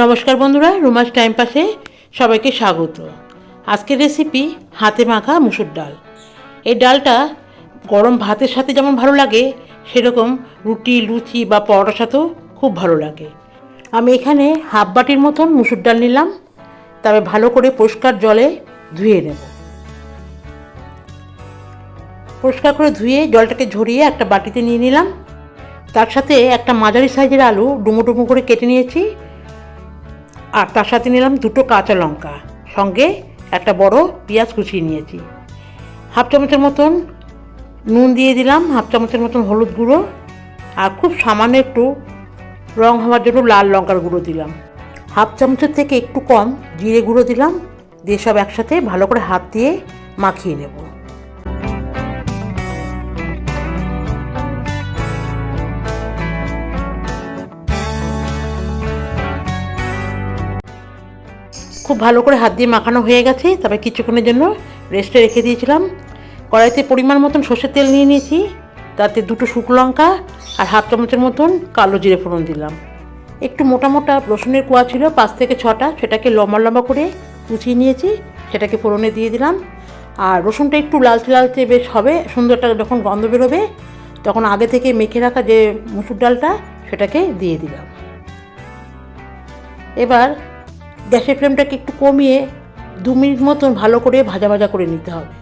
নমস্কার বন্ধুরা, রুমাস টাইম পাসে সবাইকে স্বাগত। আজকের রেসিপি হাতে মাখা মুসুর ডাল। এই ডালটা গরম ভাতের সাথে যেমন ভালো লাগে, সেরকম রুটি, লুচি বা পরোটার সাথেও খুব ভালো লাগে। আমি এখানে হাফ বাটির মতন মুসুর ডাল নিলাম। তবে ভালো করে পরিষ্কার জলে ধুয়ে নেব। পরিষ্কার করে ধুয়ে জলটাকে ঝরিয়ে একটা বাটিতে নিয়ে নিলাম। তার সাথে একটা মাঝারি সাইজের আলু ডুমো ডুমো করে কেটে নিয়েছি। আর তার সাথে নিলাম দুটো কাঁচা লঙ্কা। সঙ্গে একটা বড় পেঁয়াজ কুচিয়ে নিয়েছি। হাফ চামচের মতন নুন দিয়ে দিলাম, হাফ চামচের মতন হলুদ গুঁড়ো আর খুব সামান্য একটু রং হওয়ার জন্য লাল লঙ্কার গুঁড়ো দিলাম। হাফ চামচের থেকে একটু কম জিরে গুঁড়ো দিলাম, দিয়ে সব একসাথে ভালো করে হাত দিয়ে মাখিয়ে নেব। খুব ভালো করে হাত দিয়ে মাখানো হয়ে গেছে, তারপর কিছুক্ষণের জন্য রেস্টে রেখে দিয়েছিলাম। কড়াইতে পরিমাণ মতন সর্ষের তেল নিয়ে নিয়েছি, তাতে দুটো শুকনো লঙ্কা আর হাফ চামচের মতন কালো জিরে ফোড়ন দিলাম। একটু মোটা মোটা রসুনের কোয়া ছিল, পাঁচ থেকে ছটা, সেটাকে লম্বা লম্বা করে কুচিয়ে নিয়েছি, সেটাকে ফোড়নে দিয়ে দিলাম। আর রসুনটা একটু লালচে লালচে বেশ হবে, সুন্দরটা যখন গন্ধ বেরোবে, তখন আগে থেকে মেখে রাখা যে মুসুর ডালটা, সেটাকে দিয়ে দিলাম। এবার গ্যাসের ফ্লেমটাকে একটু কমিয়ে দু মিনিট মতন ভালো করে ভাজা ভাজা করে নিতে হবে।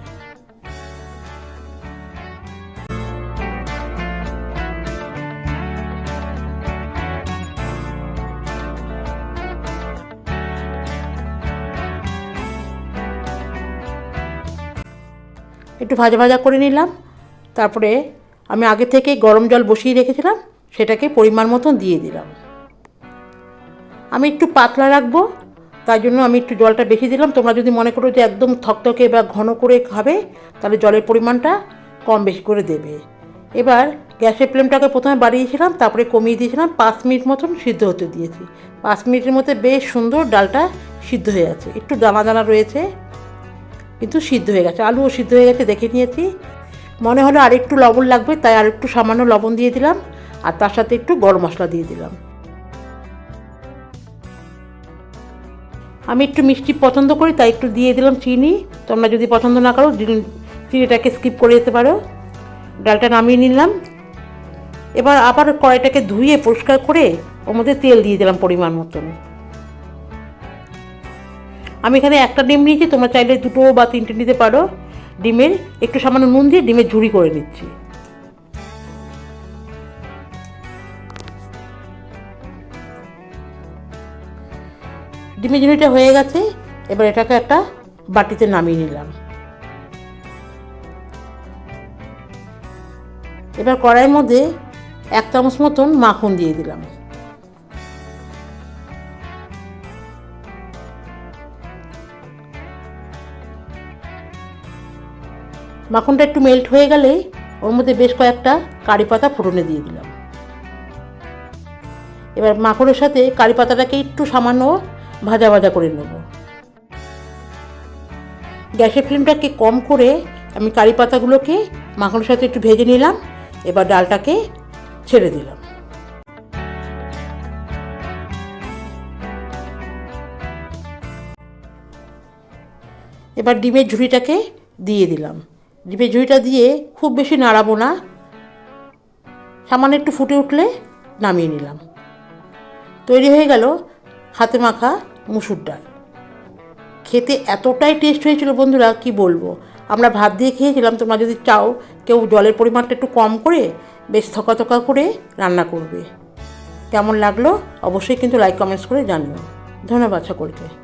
একটু ভাজা ভাজা করে নিলাম। তারপরে আমি আগে থেকে গরম জল বসিয়ে রেখেছিলাম, সেটাকে পরিমাণ মতন দিয়ে দিলাম। আমি একটু পাতলা রাখব তাই জন্য আমি একটু জলটা বেশি দিলাম। তোমরা যদি মনে করো যে একদম থকথকে বা ঘন করে খাবে, তাহলে জলের পরিমাণটা কম বেশি করে দেবে। এবার গ্যাসের ফ্লেমটাকে প্রথমে বাড়িয়েছিলাম তারপরে কমিয়ে দিয়েছিলাম, পাঁচ মিনিট মতন সিদ্ধ হতে দিয়েছি। পাঁচ মিনিটের মধ্যে বেশ সুন্দর ডালটা সিদ্ধ হয়ে গেছে। একটু দানা দানা রয়েছে, কিন্তু সিদ্ধ হয়ে গেছে। আলুও সিদ্ধ হয়ে গেছে, দেখে নিয়েছি। মনে হলো আর একটু লবণ লাগবে, তাই আর একটু সামান্য লবণ দিয়ে দিলাম, আর তার সাথে একটু গরম মশলা দিয়ে দিলাম। আমি একটু মিষ্টি পছন্দ করি, তাই একটু দিয়ে দিলাম চিনি। তোমরা যদি পছন্দ না করো চিনিটাকে স্কিপ করে যেতে পারো। ডালটা নামিয়ে নিলাম। এবার আবার কড়াইটাকে ধুয়ে পরিষ্কার করে ওর মধ্যে তেল দিয়ে দিলাম পরিমাণ মতন। আমি এখানে একটা ডিম নিয়েছি, তোমরা চাইলে দুটো বা তিনটে নিতে পারো। ডিমের একটু সামান্য নুন দিয়ে ডিমের ঝুড়ি করে নিচ্ছি। ডিমের ঝুড়িটা হয়ে গেছে, এবার এটাকে একটা বাটিতে নামিয়ে নিলাম। এবার কড়াইয়ের মধ্যে এক চামচ মতন মাখন দিয়ে দিলাম। মাখনটা একটু মেল্ট হয়ে গেলে ওর মধ্যে বেশ কয়েকটা কারি পাতা ফোড়নে দিয়ে দিলাম। এবার মাখনের সাথে কারি পাতাটাকে একটু সামান্য ভাজা ভাজা করে নেব। গ্যাসের ফ্লেমটাকে কম করে আমি কারি পাতাগুলোকে মাখনের সাথে একটু ভেজে নিলাম, এবার ডালটাকে ছেড়ে দিলাম। এবার ডিমের ঝুড়িটাকে দিয়ে দিলাম। ডিমের ঝুড়িটা দিয়ে খুব বেশি নাড়াবো না, সামান্য একটু ফুটে উঠলে নামিয়ে নিলাম। তৈরি হয়ে গেল হাতে মাখা মুসুর ডাল। খেতে এতটাই টেস্ট হয়েছিল বন্ধুরা, কি বলব? আমরা ভাত দিয়ে খেয়েছিলাম, তোমরা যদি চাও কেউ জলের পরিমাণটা একটু কম করে বেশ থকা থকা করে রান্না করবে। কেমন লাগল? অবশ্যই কিন্তু লাইক কমেন্টস করে জানিও। ধন্যবাদ সকলকে।